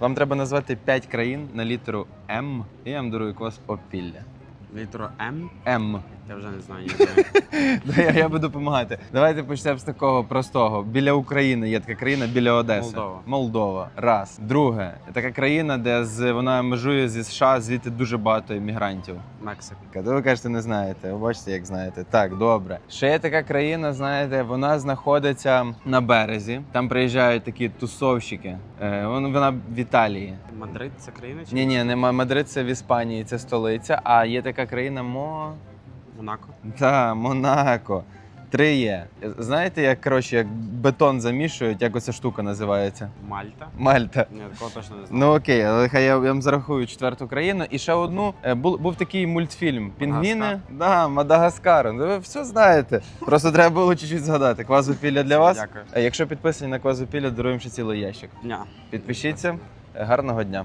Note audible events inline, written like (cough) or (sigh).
Вам треба назвати 5 країн на літеру М, і я вам дарую квас опілля. Літеру М. М. Я вже не знаю. (laughs) ні я, я буду допомагати. Давайте почнемо з такого простого. Біля України є така країна біля Одеси. Молдова. Молдова. Раз. Друге, така країна, де з вона межує зі США, звідти дуже багато іммігрантів. Мексика. То ви кажете, не знаєте. Ви бачите, як знаєте. Так, добре. Ще є така країна, знаєте, вона знаходиться на березі. Там приїжджають такі тусовщики. Е, вон- вона в Італії. Мадрид це країна чи Ні, ні, нема Мадрид це в Іспанії, це столиця. А є така країна Мо. Монако? Та, Монако. Три є. Знаєте, як коротше, як бетон замішують, як оця штука називається? Мальта? Мальта. Ні, такого точно не знаю. Ну окей, але хай я, вам зарахую четверту країну. І ще одну Е, був, був такий мультфільм. Пінгвіни. Мадагаскар? Да, Мадагаскар. Ну, ви все знаєте. Просто треба було чуть-чуть згадати. Квазопілля для вас. Дякую. Е, Якщо підписані на Квазопілля, даруємо ще цілий ящик. Ня. Підпишіться. Е, Гарного дня.